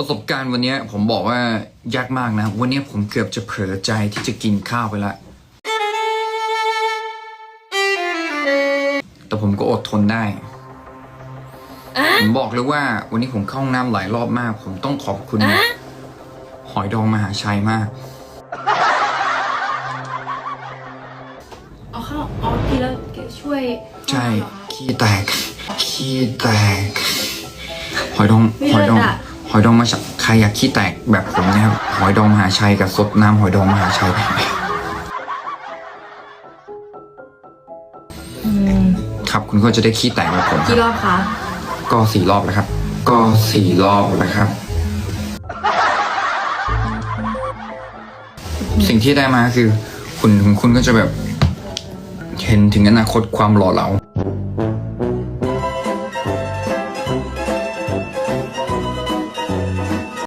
ประสบการณ์วันเนี้ยผมบอกว่ายากมากนะ วันเนี้ยผมเกือบจะเผลอใจที่จะกินข้าวไปละ แต่ผมก็อดทนได้ ผมบอกเลยว่า วันนี้ผมเข้าห้องน้ำหลายรอบมาก ผมต้องขอบคุณ หอยดองมหาชัยมาก เอาเข้าเอากินแล้วช่วยใช่เหรอคะขี้แตก ขี้แตก หอยดองไม่หอยดองเลิศอะ หอยดองมาจากใครอยากขี้แตกแบบผมนะครับ หอยดองมหาชัยกับสดน้ำหอยดองมหาชัยครับคุณก็จะได้ขี้แตกแบบผมคกี่รับรอบคะก็สี่รอบแล้วครับ ก็สี่รอบแล้วครับ สิ่งที่ได้มาคือ คุณคุณก็จะแบบ เห็นถึงอนาคตความหล่อเหลา